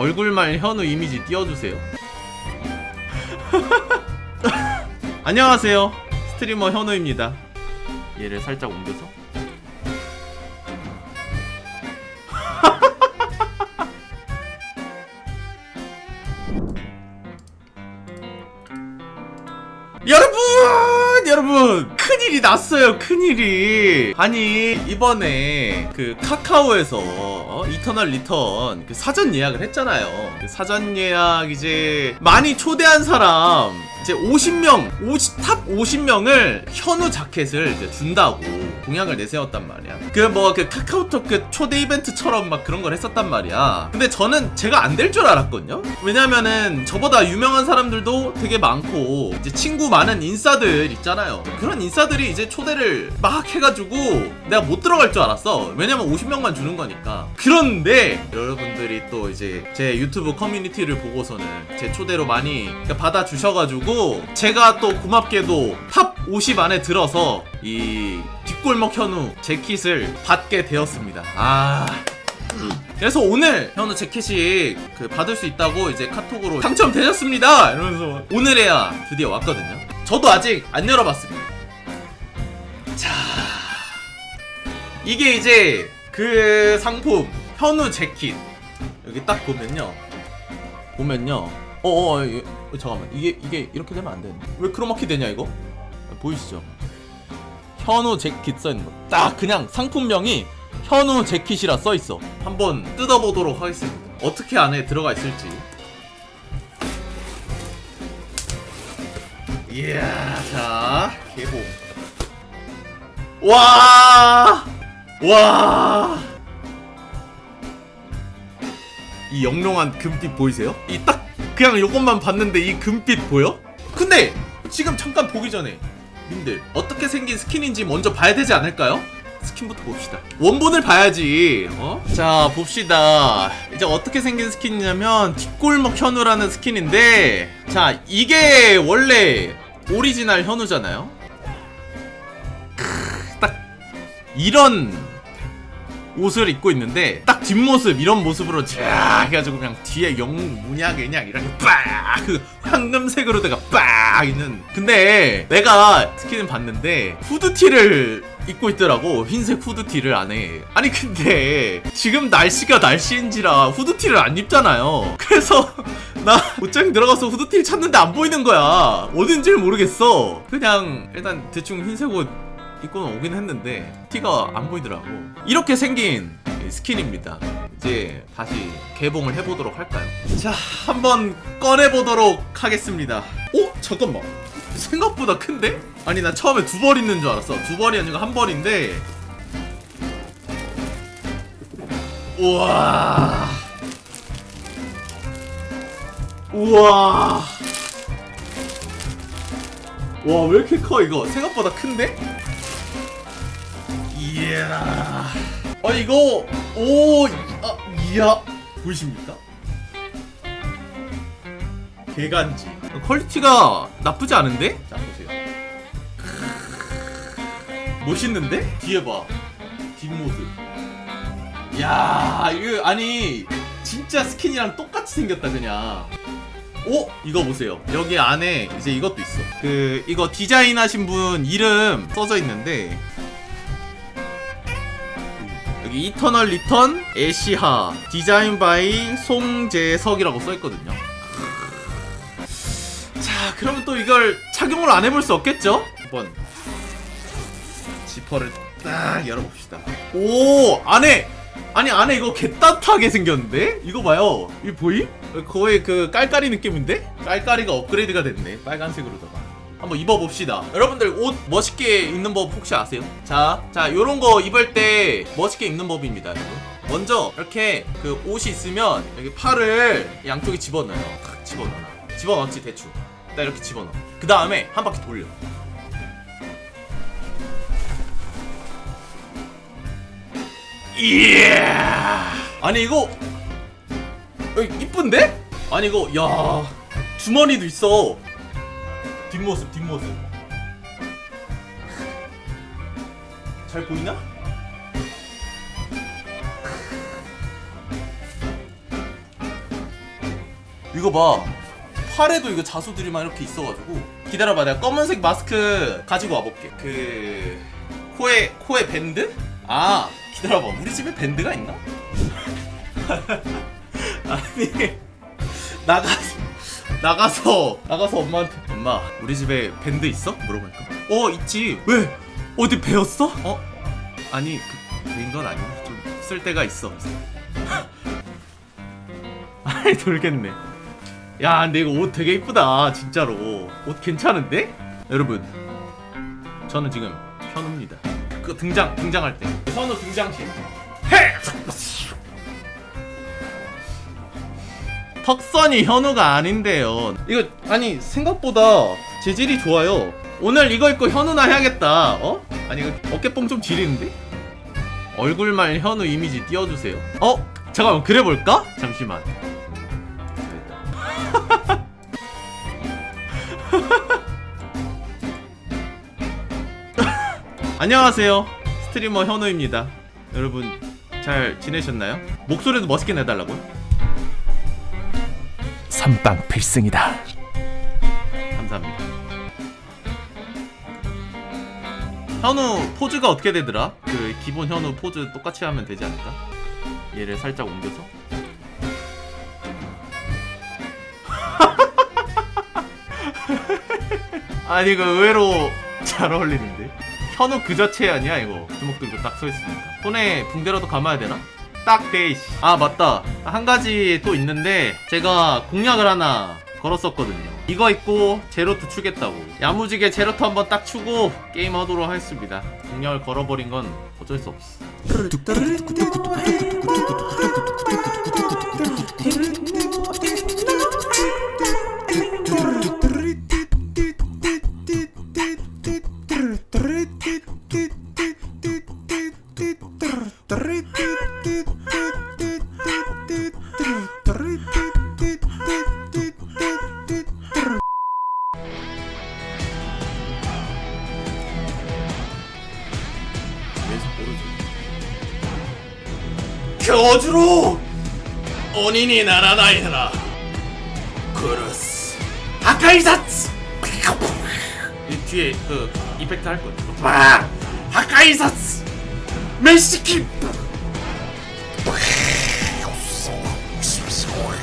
얼굴말 현우 이미지 띄워주세요. 안녕하세요. 스트리머 현우입니다. 얘를 살짝 옮겨서. 여러분! 여러분! 큰일이 났어요, 큰일이! 아니, 이번에 그 카카오에서 어? 이터널 리턴 그 사전 예약을 했잖아요. 그 사전 예약 이제 많이 초대한 사람 이제 50명, 50, 탑 50명을 현우 자켓을 이제 준다고 공약을 내세웠단 말이야. 그 뭐 그 카카오톡 그 초대 이벤트처럼 막 그런 걸 했었단 말이야. 근데 저는 제가 안 될 줄 알았거든요. 왜냐면은 저보다 유명한 사람들도 되게 많고 이제 친구 많은 인싸들 있잖아요. 그런 인싸들이 이제 초대를 막 해가지고 내가 못 들어갈 줄 알았어. 왜냐면 50명만 주는 거니까. 그런데 여러분들이 또 이제 제 유튜브 커뮤니티를 보고서는 제 초대로 많이 받아 주셔가지고 제가 또 고맙게도 탑 50 안에 들어서 이 뒷골목 현우 재킷을 받게 되었습니다. 아. 그래서 오늘 현우 재킷이 그 받을 수 있다고 이제 카톡으로 당첨되셨습니다. 이러면서 오늘에야 드디어 왔거든요. 저도 아직 안 열어봤습니다. 자, 이게 이제 그 상품 현우 재킷 여기 딱 보면요. 보면요. 어어 어, 예, 어, 잠깐만 이게 이게 이렇게 되면 안 되는데 왜 크로마키 되냐 이거? 보이시죠? 현우 재킷 써 있는 거. 딱 그냥 상품명이 현우 재킷이라 써 있어. 한번 뜯어보도록 하겠습니다. 어떻게 안에 들어가 있을지. 이야, 자, 개봉. 와! 와! 이 영롱한 금빛 보이세요? 이 딱 그냥 요것만 봤는데 이 금빛 보여? 근데 지금 잠깐 보기 전에 님들 어떻게 생긴 스킨인지 먼저 봐야 되지 않을까요? 스킨부터 봅시다. 원본을 봐야지. 어? 자 봅시다. 이제 어떻게 생긴 스킨이냐면 뒷골목 현우라는 스킨인데 자 이게 원래 오리지널 현우잖아요. 크, 딱 이런 옷을 입고 있는데 딱 뒷모습 이런 모습으로 쫙 해가지고 그냥 뒤에 영 뭐냐 그냥 이렇게 빡그 황금색으로 다가 빡! 있는. 근데 내가 스킨을 봤는데 후드티를 입고 있더라고. 흰색 후드티를 안에. 아니 근데 지금 날씨가 날씨인지라 후드티를 안 입잖아요. 그래서 나 옷장 들어가서 후드티를 찾는데 안 보이는 거야. 어딘지를 모르겠어. 그냥 일단 대충 흰색 옷 입고는 오긴 했는데 티가 안 보이더라고. 이렇게 생긴 스킨입니다. 이제 다시 개봉을 해보도록 할까요? 자 한번 꺼내보도록 하겠습니다. 오 잠깐만. 생각보다 큰데? 아니 나 처음에 두 벌 있는 줄 알았어. 두 벌이 아니고 한 벌인데. 우와. 우와. 와 왜 이렇게 커 이거? 생각보다 큰데? 이야. 아 이거 오 아, 이야 보이십니까? 개간지. 퀄리티가 나쁘지 않은데? 자 보세요. 멋있는데? 뒤에 봐. 뒷모습. 야 이거 아니 진짜 스킨이랑 똑같이 생겼다 그냥. 오 이거 보세요 여기 안에 이제 이것도 있어 그 이거 디자인 하신 분 이름 써져 있는데 여기 이터널 리턴 에시하 디자인 바이 송재석이라고 써있거든요 자 그러면 또 이걸 착용을 안 해볼 수 없겠죠? 한번 지퍼를 딱 열어봅시다 오 안에 아니 안에 이거 개따뜻하게 생겼는데? 이거 봐요 이거 보이? 거의 그 깔깔이 느낌인데? 깔깔이가 업그레이드가 됐네 빨간색으로다가 한번 입어봅시다. 여러분들 옷 멋있게 입는 법 혹시 아세요? 자, 자 요런 거 입을 때 멋있게 입는 법입니다 여러분. 먼저 이렇게 그 옷이 있으면 여기 팔을 양쪽에 집어넣어요. 탁 집어넣어 집어넣지 대충. 딱 이렇게 집어넣어. 그 다음에 한 바퀴 돌려. 이야! 아니 이거 어, 이쁜데? 아니 이거 야 주머니도 있어 뒷모습 뒷모습 잘 보이나? 이거 봐. 팔에도 이거 자수들이 막 이렇게 있어가지고 기다려봐 내가 검은색 마스크 가지고 와볼게 그 코에 코에 밴드? 아 기다려봐 우리 집에 밴드가 있나? 아니 나가서 나가서. 나가서 엄마한테. 엄마 우리 집에 밴드 있어? 물어보니까? 어 있지. 왜? 어디 배웠어? 어? 아니 그 배인 건 아니고 좀쓸 때가 있어. 아이 돌겠네. 야 근데 이거 옷 되게 이쁘다 진짜로. 옷 괜찮은데? 여러분 저는 지금 현우입니다. 그 등장 등장할 때. 현우 등장시 헤! 턱선이 현우가 아닌데요 이거 아니 생각보다 재질이 좋아요 오늘 이거 입고 현우나 해야겠다 어? 아니 이거 어깨뽕 좀 지리는데? 얼굴말 현우 이미지 띄워주세요 어? 잠깐만 그래볼까? 잠시만 안녕하세요. 스트리머 현우입니다. 여러분 잘 지내셨나요? 목소리도 멋있게 내달라고요? 선빵 필승이다. 감사합니다. 현우 포즈가 어떻게 되더라? 그 기본 현우 포즈 똑같이 하면 되지 않을까? 얘를 살짝 옮겨서 아니 이거 의외로 잘 어울리는데 현우 그 자체 아니야 이거 주먹 들고 딱 서 있으니까 손에 붕대라도 감아야 되나? 딱 돼. 씨. 아 맞다 한 가지 또 있는데 제가 공약을 하나 걸었었거든요 이거 입고 제로투 추겠다고 야무지게 제로투 한번 딱 추고 게임 하도록 하겠습니다 공약을 걸어버린 건 어쩔 수 없어 教授郎鬼にならないなら。殺す。破壊殺。ピカ一撃一タルコバー破壊殺。